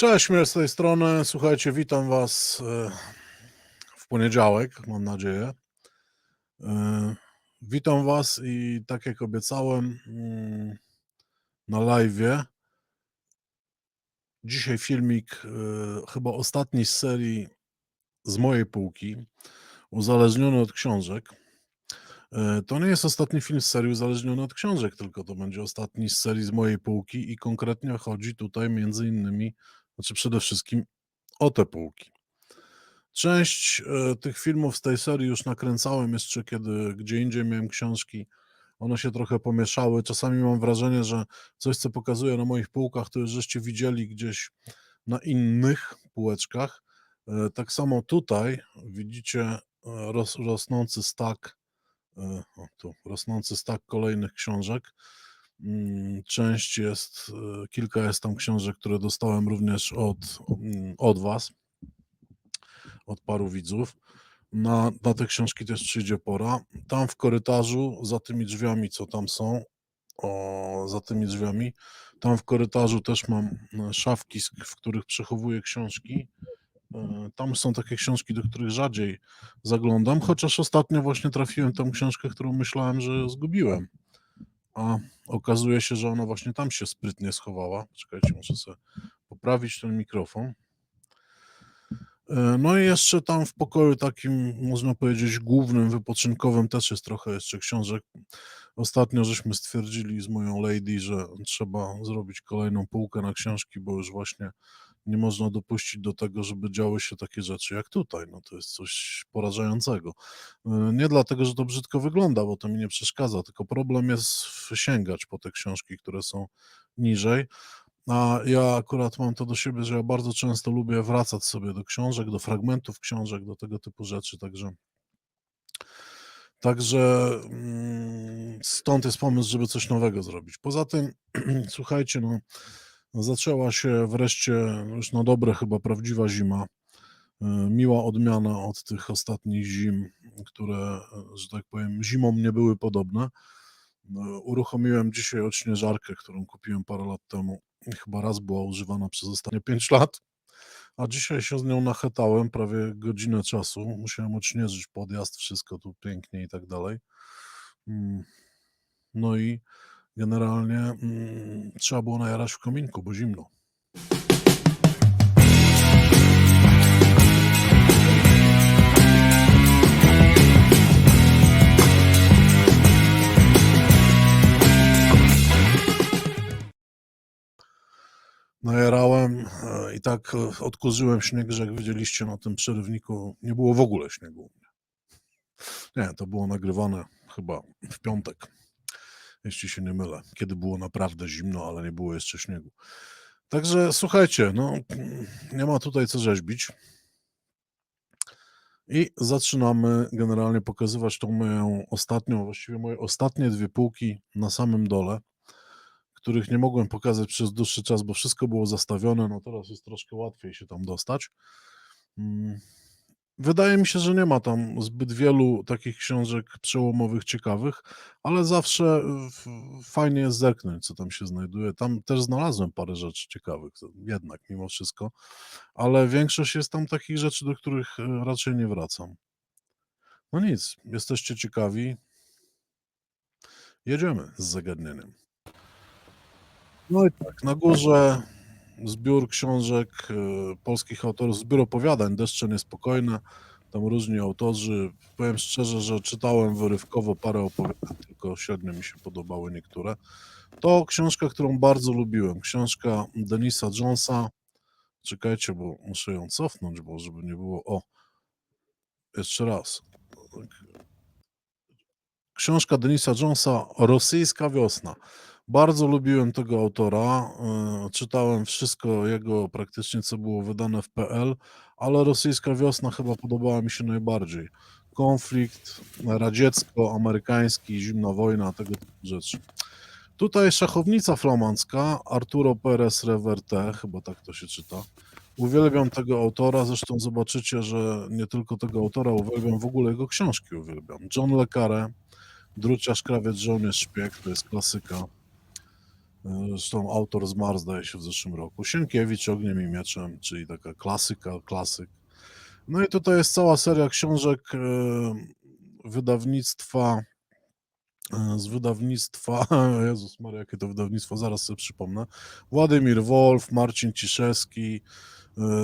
Cześć, Miel z tej strony. Słuchajcie, witam Was e, w poniedziałek, mam nadzieję. E, Witam Was i tak jak obiecałem mm, na live. Dzisiaj filmik, e, chyba ostatni z serii z mojej półki, uzależniony od książek. To nie jest ostatni film z serii uzależniony od książek, tylko to będzie ostatni z serii z mojej półki i konkretnie chodzi tutaj między innymi, znaczy przede wszystkim o te półki. Część e, tych filmów z tej serii już nakręcałem jeszcze, kiedy gdzie indziej miałem książki. One się trochę pomieszały. Czasami mam wrażenie, że coś, co pokazuję na moich półkach, to już żeście widzieli gdzieś na innych półeczkach. E, Tak samo tutaj widzicie e, ros, rosnący stak, o, tu, rosnący stak kolejnych książek. Mm, Część jest, e, kilka jest tam książek, które dostałem również od, mm, od Was od paru widzów. Na, na te książki też przyjdzie pora. Tam w korytarzu, za tymi drzwiami, co tam są, o, za tymi drzwiami, tam w korytarzu też mam e, szafki, w których przechowuję książki. E, Tam są takie książki, do których rzadziej zaglądam, chociaż ostatnio właśnie trafiłem tą książkę, którą myślałem, że zgubiłem. A okazuje się, że ona właśnie tam się sprytnie schowała. Czekajcie, muszę sobie poprawić ten mikrofon. E, No i jeszcze tam w pokoju takim, można powiedzieć, głównym, wypoczynkowym też jest trochę jeszcze książek. Ostatnio żeśmy stwierdzili z moją lady, że trzeba zrobić kolejną półkę na książki, bo już właśnie nie można dopuścić do tego, żeby działy się takie rzeczy jak tutaj. No to jest coś porażającego. E, Nie dlatego, że to brzydko wygląda, bo to mi nie przeszkadza, tylko problem jest sięgać po te książki, które są niżej. A ja akurat mam to do siebie, że ja bardzo często lubię wracać sobie do książek, do fragmentów książek, do tego typu rzeczy, także także mm, stąd jest pomysł, żeby coś nowego zrobić. Poza tym, słuchajcie, no, zaczęła się wreszcie już na dobre chyba prawdziwa zima. E, Miła odmiana od tych ostatnich zim, które, e, że tak powiem, zimą nie były podobne. No, Uruchomiłem dzisiaj odśnieżarkę, którą kupiłem parę lat temu. Chyba raz była używana przez ostatnie 5 lat, a dzisiaj się z nią nachetałem prawie godzinę czasu. Musiałem odśnieżyć podjazd, wszystko tu pięknie i tak dalej. Mm, No i generalnie mm, trzeba było najarać w kominku, bo zimno. Najarałem e, i tak e, odkurzyłem śnieg, że jak widzieliście na tym przerywniku, nie było w ogóle śniegu. Nie, to było nagrywane chyba w piątek, jeśli się nie mylę, kiedy było naprawdę zimno, ale nie było jeszcze śniegu. Także słuchajcie, no nie ma tutaj co rzeźbić. I zaczynamy generalnie pokazywać tą moją ostatnią, właściwie moje ostatnie dwie półki na samym dole, których nie mogłem pokazać przez dłuższy czas, bo wszystko było zastawione. No teraz jest troszkę łatwiej się tam dostać. Wydaje mi się, że nie ma tam zbyt wielu takich książek przełomowych, ciekawych, ale zawsze f- fajnie jest zerknąć, co tam się znajduje. Tam też znalazłem parę rzeczy ciekawych, jednak mimo wszystko, ale większość jest tam takich rzeczy, do których y, raczej nie wracam. No nic, jesteście ciekawi. Jedziemy z zagadnieniem. No i tak, na górze zbiór książek e, polskich autorów, zbiór opowiadań, Deszcze Niespokojne, tam różni autorzy. Powiem szczerze, że czytałem wyrywkowo parę opowiadań, tylko średnio mi się podobały niektóre. To książka, którą bardzo lubiłem, książka Denisa Jonesa. Czekajcie, bo muszę ją cofnąć, bo żeby nie było... O, jeszcze raz. Książka Denisa Jonesa Rosyjska wiosna. Bardzo lubiłem tego autora. e, Czytałem wszystko jego praktycznie, co było wydane w PL, ale rosyjska wiosna chyba podobała mi się najbardziej. Konflikt radziecko-amerykański, zimna wojna, tego typu rzeczy. Tutaj szachownica flamandzka, Arturo Perez Reverte, chyba tak to się czyta. Uwielbiam tego autora, zresztą zobaczycie, że nie tylko tego autora uwielbiam, w ogóle jego książki uwielbiam. John Le Carre, Druciarz, krawiec, żołnierz, szpieg, to jest klasyka. E, Zresztą autor zmarł, zdaje się, w zeszłym roku. Sienkiewicz, Ogniem i Mieczem, czyli taka klasyka, klasyk. No i tutaj jest cała seria książek e, wydawnictwa e, z wydawnictwa, Jezus Maria, jakie to wydawnictwo, zaraz sobie przypomnę, Władimir Wolf, Marcin Ciszewski,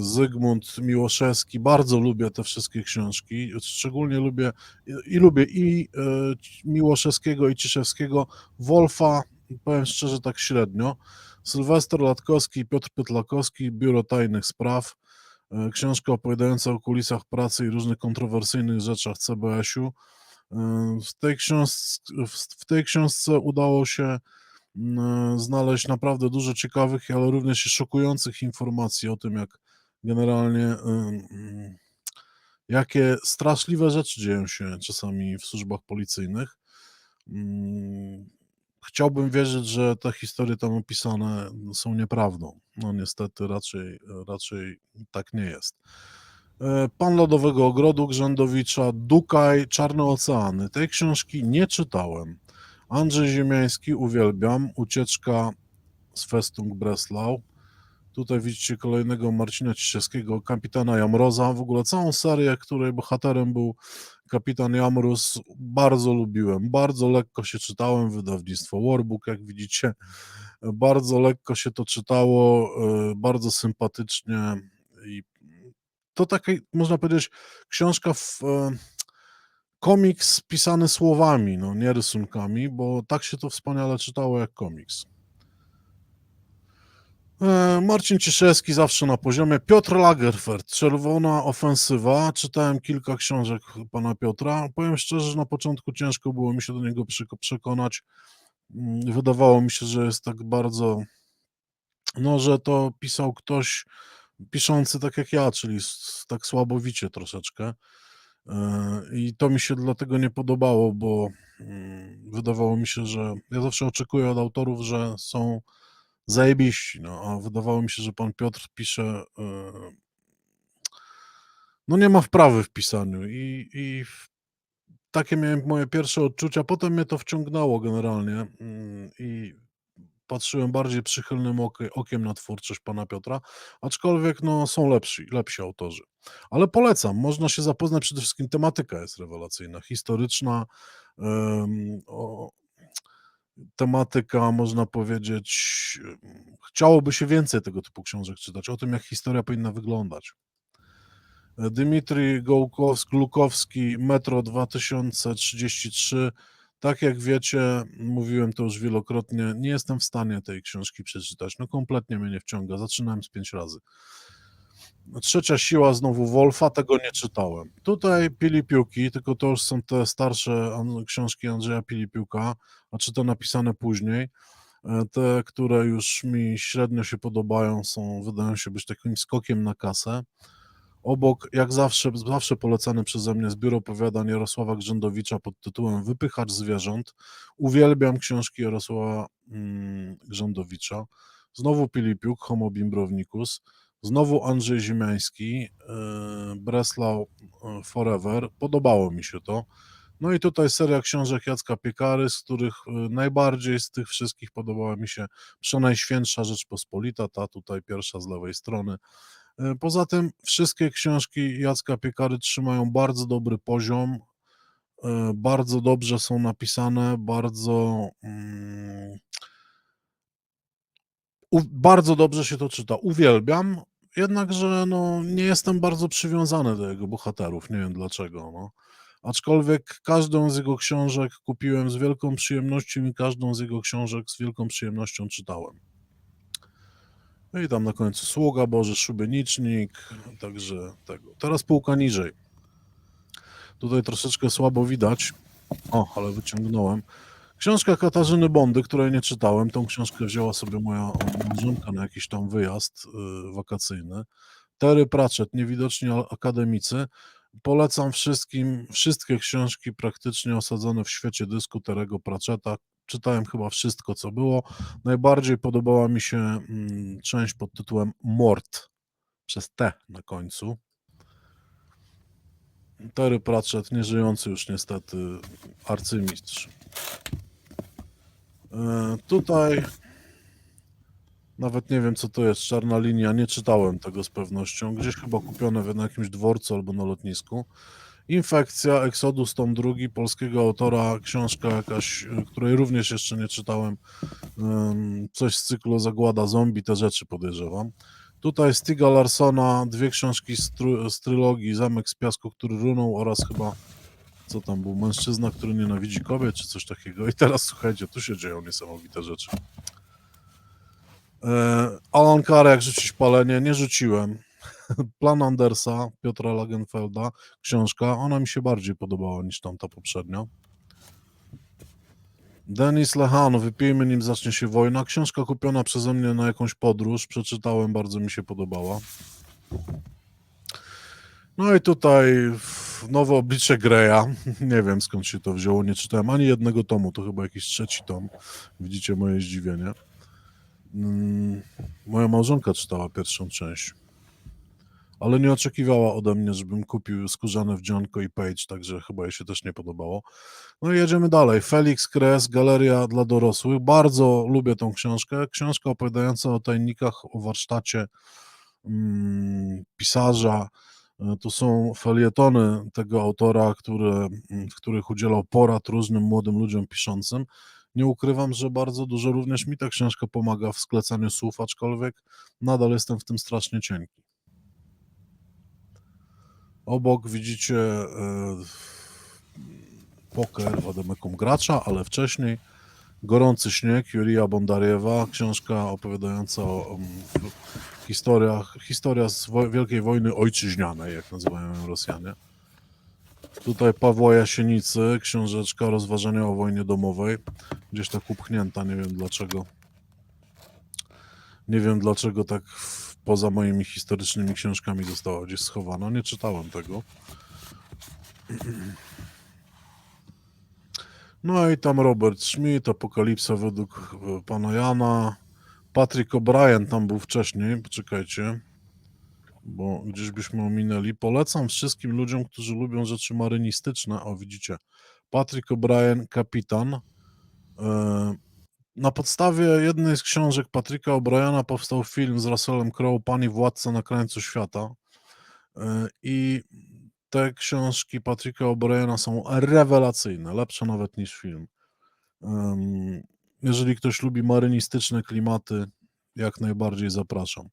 Zygmunt Miłoszewski, bardzo lubię te wszystkie książki, szczególnie lubię i, i lubię i Miłoszewskiego i Ciszewskiego, Wolfa, powiem szczerze, tak średnio, Sylwester Latkowski, Piotr Pytlakowski, Biuro Tajnych Spraw, e, książka opowiadająca o kulisach pracy i różnych kontrowersyjnych rzeczach CBS-u. E, W tej, książce, w tej książce udało się mm, znaleźć naprawdę dużo ciekawych, ale również i szokujących informacji o tym, jak generalnie ym, jakie straszliwe rzeczy dzieją się czasami w służbach policyjnych. Chciałbym wierzyć, że te historie tam opisane są nieprawdą. No niestety raczej, raczej tak nie jest. E, Pan Lodowego Ogrodu Grzędowicza, Dukaj, Czarne Oceany. Tej książki nie czytałem. Andrzej Ziemiański, uwielbiam. Ucieczka z Festung Breslau. Tutaj widzicie kolejnego Marcina Ciszewskiego, kapitana Jamroza. W ogóle całą serię, której bohaterem był kapitan Jamrus, bardzo lubiłem. Bardzo lekko się czytałem. Wydawnictwo Warbook, jak widzicie. Bardzo lekko się to czytało, e, bardzo sympatycznie i to taka, można powiedzieć, książka w e, komiks pisany słowami, no nie rysunkami, bo tak się to wspaniale czytało jak komiks. E, Marcin Ciszewski zawsze na poziomie. Piotr Lagerfeld, Czerwona ofensywa. Czytałem kilka książek pana Piotra. Powiem szczerze, że na początku ciężko było mi się do niego przekonać. Mm, Wydawało mi się, że jest tak bardzo, no, że to pisał ktoś piszący tak jak ja, czyli tak słabowicie troszeczkę. E, I to mi się dlatego nie podobało, bo mm, wydawało mi się, że ja zawsze oczekuję od autorów, że są zajebiści, no, a wydawało mi się, że pan Piotr pisze, e, no nie ma wprawy w pisaniu i, i takie miałem moje pierwsze odczucia, potem mnie to wciągnęło generalnie mm, i patrzyłem bardziej przychylnym okie- okiem na twórczość pana Piotra, aczkolwiek no, są lepsi, lepsi autorzy. Ale polecam, można się zapoznać, przede wszystkim tematyka jest rewelacyjna, historyczna, o, tematyka, można powiedzieć, chciałoby się więcej tego typu książek czytać, o tym, jak historia powinna wyglądać. Dmitrij Gołkowski, Glukowski, Metro 2033. Tak jak wiecie, mówiłem to już wielokrotnie, nie jestem w stanie tej książki przeczytać. No kompletnie mnie nie wciąga. Zaczynałem z pięć razy. Trzecia siła znowu Wolfa, tego nie czytałem. Tutaj Pilipiuki, tylko to już są te starsze książki Andrzeja Pilipiuka, a czy to napisane później. E, Te, które już mi średnio się podobają, są, wydają się być takim skokiem na kasę. Obok, jak zawsze, zawsze polecany przeze mnie zbiór opowiadań Jarosława Grzędowicza pod tytułem Wypychacz zwierząt. Uwielbiam książki Jarosława mm, Grzędowicza. Znowu Pilipiuk, Homo Bimbrownicus. Znowu Andrzej Ziemiański, yy, Breslau yy, Forever. Podobało mi się to. No i tutaj seria książek Jacka Piekary, z których yy, najbardziej z tych wszystkich podobała mi się Przenajświętsza Rzeczpospolita, ta tutaj pierwsza z lewej strony. E, Poza tym wszystkie książki Jacka Piekary trzymają bardzo dobry poziom, e, bardzo dobrze są napisane, bardzo, mm, bardzo dobrze się to czyta. Uwielbiam, jednakże no, nie jestem bardzo przywiązany do jego bohaterów, nie wiem dlaczego. No. Aczkolwiek każdą z jego książek kupiłem z wielką przyjemnością i każdą z jego książek z wielką przyjemnością czytałem. No i tam na końcu Sługa Boży, Szubienicznik, także tego. Teraz półka niżej. Tutaj troszeczkę słabo widać. O, ale wyciągnąłem. Książka Katarzyny Bondy, której nie czytałem. Tą książkę wzięła sobie moja małżonka na jakiś tam wyjazd y, wakacyjny. Terry Pratchett, Niewidoczni akademicy. Polecam wszystkim wszystkie książki praktycznie osadzone w świecie dysku Terego Pratchetta. Czytałem chyba wszystko, co było. Najbardziej podobała mi się mm, część pod tytułem Mort przez T na końcu. Terry Pratchett, nieżyjący już niestety arcymistrz. E, Tutaj Nawet nie wiem, co to jest. Czarna linia. Nie czytałem tego z pewnością. Gdzieś chyba kupione na jakimś dworcu albo na lotnisku. Infekcja, Exodus, tom drugi, polskiego autora, książka jakaś, y, której również jeszcze nie czytałem. Coś z cyklu Zagłada Zombie, te rzeczy podejrzewam. Tutaj Stiga Larsona, dwie książki z, tru- z trylogii Zamek z piasku, który runął oraz chyba co tam był, mężczyzna, który nienawidzi kobiet, czy coś takiego. I teraz słuchajcie, tu się dzieją niesamowite rzeczy. E, Alan Carr, rzucić palenie, nie rzuciłem. Plan Andersa, Piotra Lagenfelda, książka, ona mi się bardziej podobała niż tamta poprzednia. Denis Lehan, wypijmy nim zacznie się wojna. Książka kupiona przeze mnie na jakąś podróż, przeczytałem, bardzo mi się podobała. No i tutaj nowe oblicze Greya. Nie wiem skąd się to wzięło, nie czytałem ani jednego tomu, to chyba jakiś trzeci tom. Widzicie moje zdziwienie. Mm, Moja małżonka czytała pierwszą część, ale nie oczekiwała ode mnie, żebym kupił skórzane wdzianko i page, także chyba jej się też nie podobało. No i jedziemy dalej. Felix Kres, Galeria dla dorosłych. Bardzo lubię tą książkę. Książka opowiadająca o tajnikach, o warsztacie mm, pisarza. E, To są felietony tego autora, które, w których udzielał porad różnym młodym ludziom piszącym. Nie ukrywam, że bardzo dużo również mi ta książka pomaga w sklecaniu słów, aczkolwiek nadal jestem w tym strasznie cienki. Obok widzicie e, poker Wademekum Gracza, ale wcześniej Gorący śnieg Jurija Bondariewa, książka opowiadająca o w- historiach, historia z Wielkiej Wojny Ojczyźnianej, jak nazywają ją Rosjanie. Tutaj Pawła Jasienicy, książeczka Rozważania o wojnie domowej, gdzieś tak upchnięta, nie wiem dlaczego. Nie wiem dlaczego tak w, poza moimi historycznymi książkami została gdzieś schowana, nie czytałem tego. No i tam Robert Schmidt, Apokalipsa według e, pana Jana. Patrick O'Brien tam był wcześniej, poczekajcie, bo gdzieś byśmy ominęli. Polecam wszystkim ludziom, którzy lubią rzeczy marynistyczne. O, widzicie, Patrick O'Brien, kapitan. E, Na podstawie jednej z książek Patryka O'Briana powstał film z Russellem Crowe, Pani Władca na krańcu świata. E, I te książki Patryka O'Briana są rewelacyjne, lepsze nawet niż film. Jeżeli ktoś lubi marynistyczne klimaty, jak najbardziej zapraszam.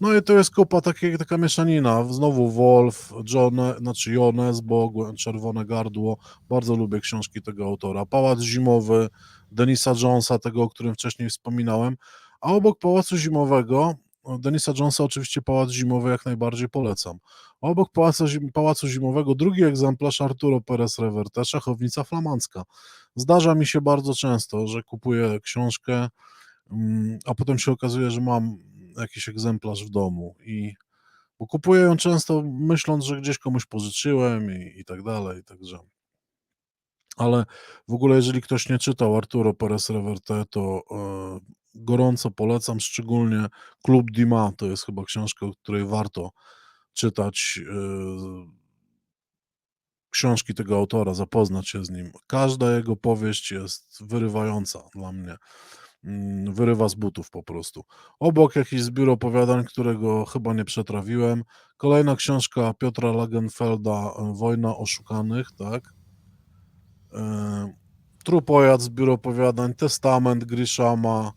No i to jest kupa takie, taka mieszanina. Znowu Wolf, John, znaczy Jones, bo Czerwone Gardło. Bardzo lubię książki tego autora. Pałac Zimowy, Denisa Jonesa, tego, o którym wcześniej wspominałem. A obok Pałacu Zimowego, Denisa Jonesa oczywiście Pałac Zimowy jak najbardziej polecam. A obok Pałacu, Zim- Pałacu Zimowego drugi egzemplarz Arturo Perez Reverte, Szachownica Flamandzka. Zdarza mi się bardzo często, że kupuję książkę, mm, a potem się okazuje, że mam jakiś egzemplarz w domu i bo kupuję ją często myśląc, że gdzieś komuś pożyczyłem i, i tak dalej, także ale w ogóle jeżeli ktoś nie czytał Arturo Perez Reverte, to e, gorąco polecam, szczególnie Klub Dima, to jest chyba książka, której warto czytać e, książki tego autora, zapoznać się z nim. Każda jego powieść jest wyrywająca dla mnie. Mm, Wyrywa z butów po prostu. Obok jakiś zbiór opowiadań, którego chyba nie przetrawiłem. Kolejna książka Piotra Lagenfelda, e, Wojna oszukanych, tak? E, Trupojad, zbiór opowiadań, Testament Grishama,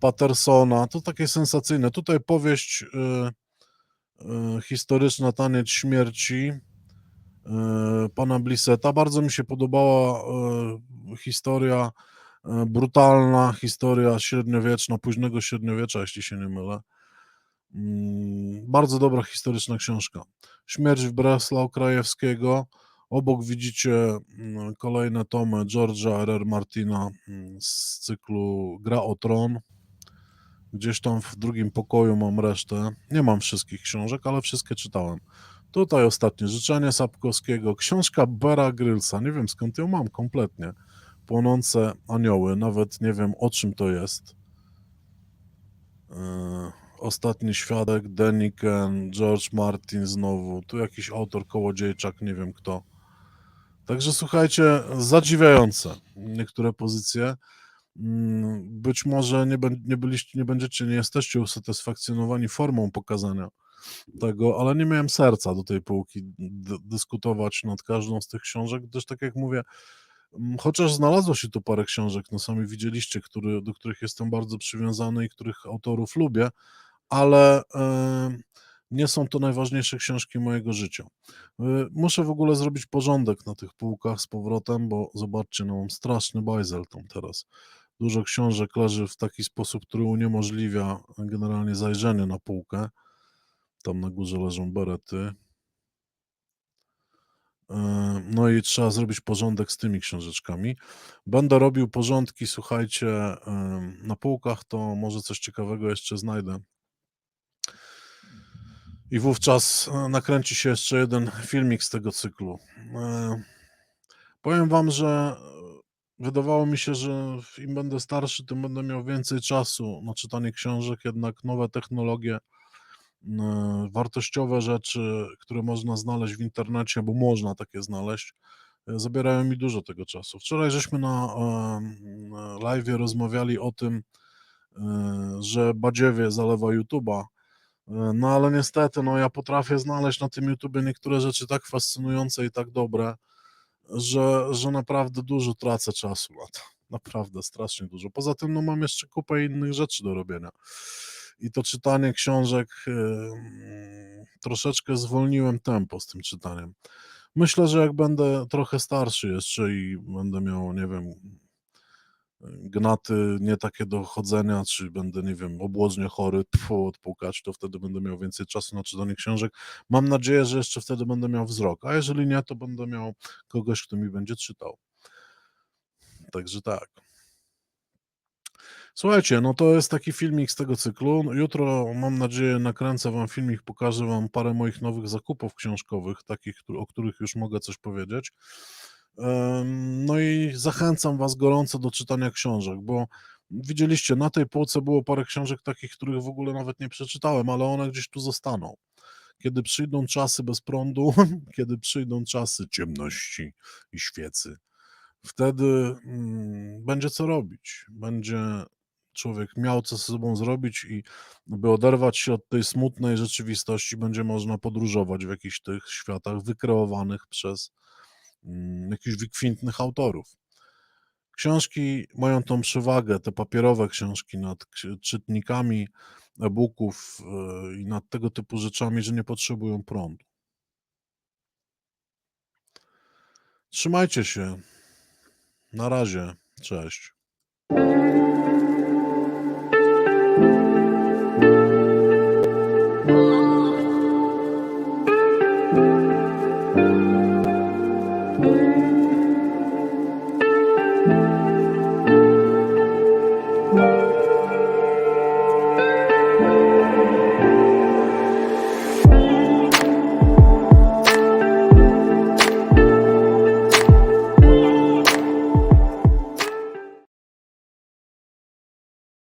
Patersona, to takie sensacyjne. Tutaj powieść e, historyczna Taniec śmierci pana Blisseta. Bardzo mi się podobała historia, brutalna historia średniowieczna, późnego średniowiecza, jeśli się nie mylę. Mm, Bardzo dobra historyczna książka. Śmierć w Breslau Krajewskiego. Obok widzicie mm, kolejne tomy George'a R.R. Martina mm, z cyklu Gra o Tron. Gdzieś tam w drugim pokoju mam resztę. Nie mam wszystkich książek, ale wszystkie czytałem. Tutaj ostatnie życzenie Sapkowskiego. Książka Bera Grylsa. Nie wiem skąd ją mam kompletnie. Płonące anioły. Nawet nie wiem o czym to jest. Yy, Ostatni świadek, Deniken, George Martin znowu. Tu jakiś autor kołodziejczak, nie wiem kto. Także słuchajcie, zadziwiające niektóre pozycje. Mm, być może nie nie byliście nie będziecie, nie jesteście usatysfakcjonowani formą pokazania tego, ale nie miałem serca do tej półki dyskutować nad każdą z tych książek, gdyż tak jak mówię, chociaż znalazło się tu parę książek, no sami widzieliście, który do których jestem bardzo przywiązany i których autorów lubię, ale, nie są to najważniejsze książki mojego życia. Yy, muszę w ogóle zrobić porządek na tych półkach z powrotem, bo zobaczcie, no mam straszny bajzel tam teraz. Dużo książek leży w taki sposób, który uniemożliwia generalnie zajrzenie na półkę. Tam na górze leżą berety. Yy, no i trzeba zrobić porządek z tymi książeczkami. Będę robił porządki, słuchajcie, yy, na półkach, to może coś ciekawego jeszcze znajdę. I wówczas, yy, nakręci się jeszcze jeden filmik z tego cyklu. Powiem wam, że wydawało mi się, że im będę starszy, tym będę miał więcej czasu na czytanie książek, jednak nowe technologie, wartościowe rzeczy, które można znaleźć w internecie, bo można takie znaleźć, yy, zabierają mi dużo tego czasu. Wczoraj żeśmy na, na live'ie rozmawiali o tym, że badziewie zalewa YouTube'a, no ale niestety, no ja potrafię znaleźć na tym YouTubie niektóre rzeczy tak fascynujące i tak dobre, że że naprawdę dużo tracę czasu na to, naprawdę strasznie dużo. Poza tym, no mam jeszcze kupę innych rzeczy do robienia i to czytanie książek, troszeczkę zwolniłem tempo z tym czytaniem. Myślę, że jak będę trochę starszy jeszcze i będę miał, nie wiem, gnaty nie takie do chodzenia, czy będę, nie wiem, obłożnie chory, tfu, odpukać, to wtedy będę miał więcej czasu na czytanie książek. Mam nadzieję, że jeszcze wtedy będę miał wzrok, a jeżeli nie, to będę miał kogoś, kto mi będzie czytał. Także tak. Słuchajcie, no to jest taki filmik z tego cyklu. Jutro, mam nadzieję, nakręcę wam filmik, pokażę wam parę moich nowych zakupów książkowych, takich, o których już mogę coś powiedzieć. No i zachęcam was gorąco do czytania książek, bo widzieliście, na tej półce było parę książek takich, których w ogóle nawet nie przeczytałem, ale one gdzieś tu zostaną. Kiedy przyjdą czasy bez prądu, kiedy przyjdą czasy ciemności i świecy, wtedy, mm, będzie co robić. Będzie człowiek miał co ze sobą zrobić i by oderwać się od tej smutnej rzeczywistości, będzie można podróżować w jakichś tych światach wykreowanych przez, mm, jakichś wykwintnych autorów. Książki mają tą przewagę, te papierowe książki nad czytnikami e-booków, yy, i nad tego typu rzeczami, że nie potrzebują prądu. Trzymajcie się. Na razie. Cześć.